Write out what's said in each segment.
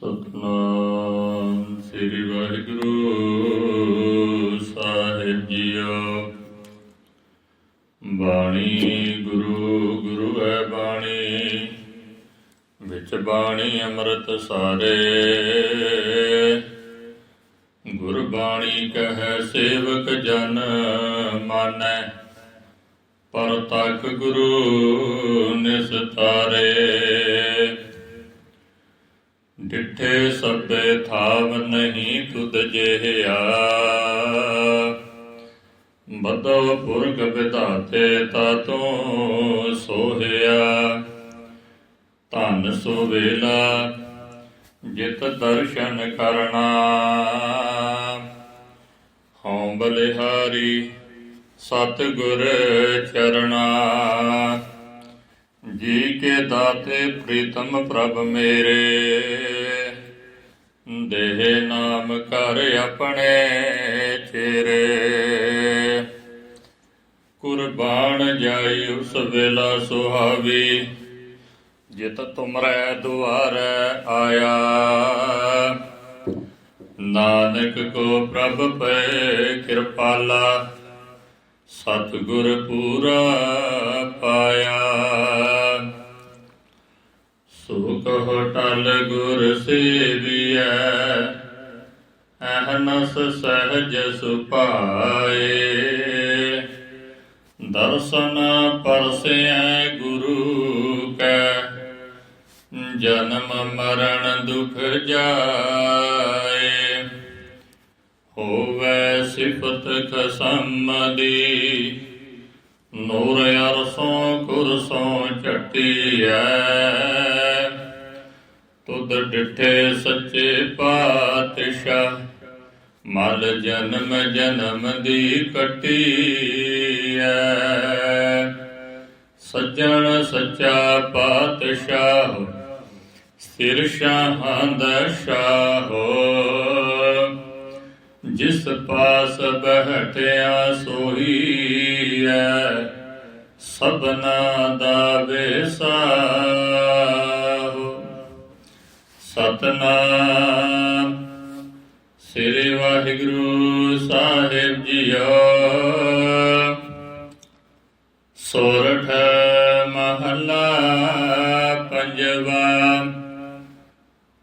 ਸਤਨਾਮ ਸ੍ਰੀ ਵਾਹਿਗੁਰੂ ਸਾਹਿਬ ਜੀਓ। ਬਾਣੀ ਗੁਰੂ ਗੁਰੂ ਹੈ ਬਾਣੀ, ਵਿੱਚ ਬਾਣੀ ਅੰਮ੍ਰਿਤ ਸਾਰੇ। ਗੁਰਬਾਣੀ ਕਹੈ, ਸੇਵਕ ਜਨ ਮਾਨੈ, ਪਰ ਤੱਕ ਗੁਰੂ ਨਿਸਤਾਰੇ। ਡਿਠੇ ਸਭੇ ਥਾਵ ਨਹੀਂ ਤੁਧ ਜਿਹਾ ਬਦਵ ਪੁਰਖ ਵਿਧਾਤੇ ਤਾ ਤੂੰ ਸੋਹਿਆ। ਧਨ ਸੋ ਵੇਲਾ, ਜਿਤ ਦਰਸ਼ਨ ਕਰਨਾ। ਹਉ ਬਲਿਹਾਰੀ ਸਤ ਚਰਣਾ। ਜੀ ਕੇ ਦਾਤੇ ਪ੍ਰੀਤਮ ਪ੍ਰਭ ਮੇਰੇ। ਦੇਹ ਨਾਮ ਕਰ ਆਪਣੇ ਚਿਹਰੇ। ਕੁਰਬਾਨ ਜਾਈ ਉਸ ਵੇਲਾ ਸੁਹਾਵੀ, ਜਿਤ ਤੁਮਰੈ ਦੁਆਰੈ ਆਇਆ। ਨਾਨਕ ਕੋ ਪ੍ਰਭ ਪੈ ਕਿਰਪਾਲਾ, ਸਤਿਗੁਰ ਪੂਰਾ ਪਾਇਆ। ਸੁਖ ਕਹੋ ਟਲ ਗੁਰ ਸੇਵੀਐ ਅਹਨਸ ਸਹਜ ਸੁਪਾਏ ਦਰਸ਼ਨ ਪਰਸੈ ਗੁਰੂ ਕੈ। ਜਨਮ ਮਰਨ ਦੁਖ ਜਾਏ। ਹੋਵੇ ਸਿਫਤ ਖਸਮ ਦੀ ਨੂਰ ਅਰਸੋਂ ਕੁਰਸੋਂ ਝਟੀਐ। ਤੁਧ ਡਿਠੇ ਸੱਚੇ ਪਾਤਸ਼ਾਹ, ਮਲ ਜਨਮ ਜਨਮ ਦੀ ਕਟੀਐ। ਸੱਜਣ ਸੱਚਾ ਪਾਤਸ਼ਾਹ, ਸਿਰ ਸ਼ਾਹਾਂ ਦਾ ਸ਼ਾਹੋ। ਜਿਸ ਪਾਸ ਬਹਿਟਿਆ ਸੋਈ ਐ ਸਭਨਾ ਦਾ ਵੇਸਾਹੋ ਸਤਨਾਮ। ਸ੍ਰੀ ਵਾਹਿਗੁਰੂ ਸਾਹਿਬ ਜੀਓ। ਸੋਰਠ ਮਹਲਾ ਪੰਜਵਾ।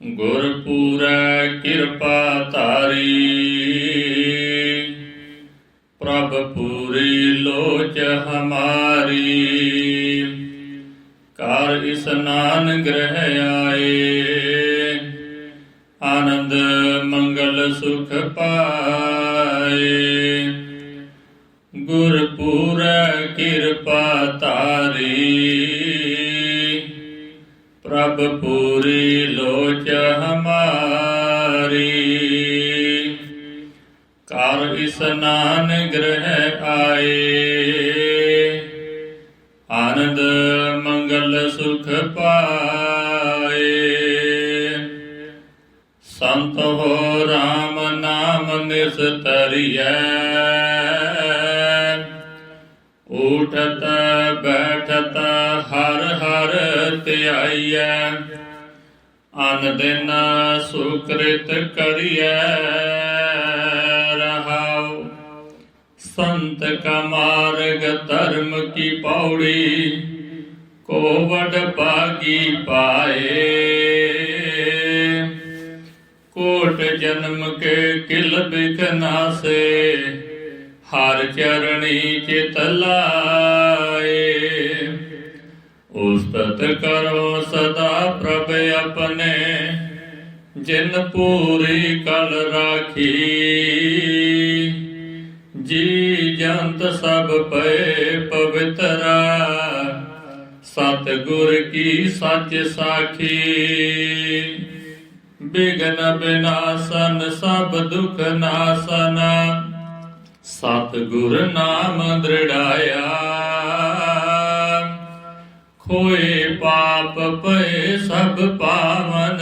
ਗੁਰਪੂਰੈ ਕਿਰਪਾ ਧਾਰੀ। ਪ੍ਰਭ ਪੂਰੀ ਲੋਚ ਹਮਾਰੀ। ਕਰ ਇਸਨਾਨ ਗ੍ਰਹਿ ਆਏ। ਆਨੰਦ, ਮੰਗਲ, ਸੁਖ ਪਾਏ। ਗੁਰਪੂਰੈ ਕਿਰਪਾ ਤਾਰੀ ਪ੍ਰਭ ਪੂਰੀ ਲੋਚ ਹਮਾਰੀ। ਕਰ ਇਸਨਾਨ ਗ੍ਰਹਿ ਆਏ। ਆਨੰਦ, ਮੰਗਲ, ਸੁਖ ਪਾਏ। ਸੰਤ ਹੋ RAM ਨਾਮ ਨਿਸਤਰੀਐ। ਉਠਤ ਬੈਠਤ, ਹਰ ਹਰ ਧਿਆਈਐ। ਅਨ ਦਿਨ ਸੁਕ੍ਰਿਤ ਕਰੀਐ ਰਹਾਉ। ਸੰਤ ਕਾ ਮਾਰਗ ਧਰਮ ਕੀ ਪੌੜੀ ਕੋ ਵਡ ਭਾਗੀ ਪਾਏ। ਕੋਟ ਜਨਮ ਕੇ ਕਿਲ ਬਿਖ ਨਾਸੇ, ਹਰ ਚਰਣੀ ਚਿਤ ਲਾਏ। ਉਸਤਤ ਕਰੋ ਸਦਾ ਪ੍ਰਭ ਆਪਣੇ, ਜਿਨ ਪੂਰੀ ਕਲ ਰਾਖੀ। ਜੀ ਜੰਤ ਸਭ ਪਏ ਪਵਿੱਤਰਾ ਸਤ ਗੁਰ ਕੀ ਸੱਚ ਸਾਖੀ। ਬਿਗਨ ਬਿਨਾਸਨ, ਸਭ ਦੁਖ ਨਾਸਨ। ਸਤ ਗੁਰ ਨਾਮ ਦ੍ਰਿੜਾਇਆ। ਖੋਏ ਪਾਪ ਪਏ ਸਭ ਪਾਵਨ।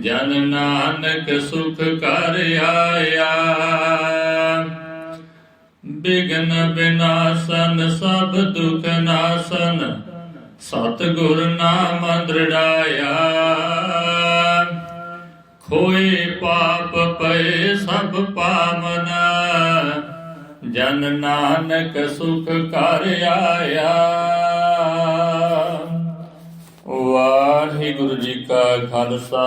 ਜਨ ਨਾਨਕ ਸੁਖ ਕਰ ਆਇਆ। ਬਿਗਨ ਬਿਨਾਸਨ, ਸਭ ਦੁਖ ਨਾਸਨ। ਸਤਿਗੁਰ ਨਾਮ ਦ੍ਰਿੜਾਇਆ ਖੋਏ ਪਾਪ ਪਏ ਸਭ ਪਾਵਨ। ਜਨ ਨਾਨਕ ਸੁਖ ਕਰ ਆਇਆ। ਵਾਹਿਗੁਰੂ ਜੀ ਕਾ ਖਾਲਸਾ।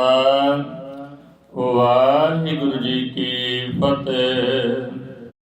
ਵਾਹਿਗੁਰੂ ਜੀ ਕੀ ਫਤਿਹ।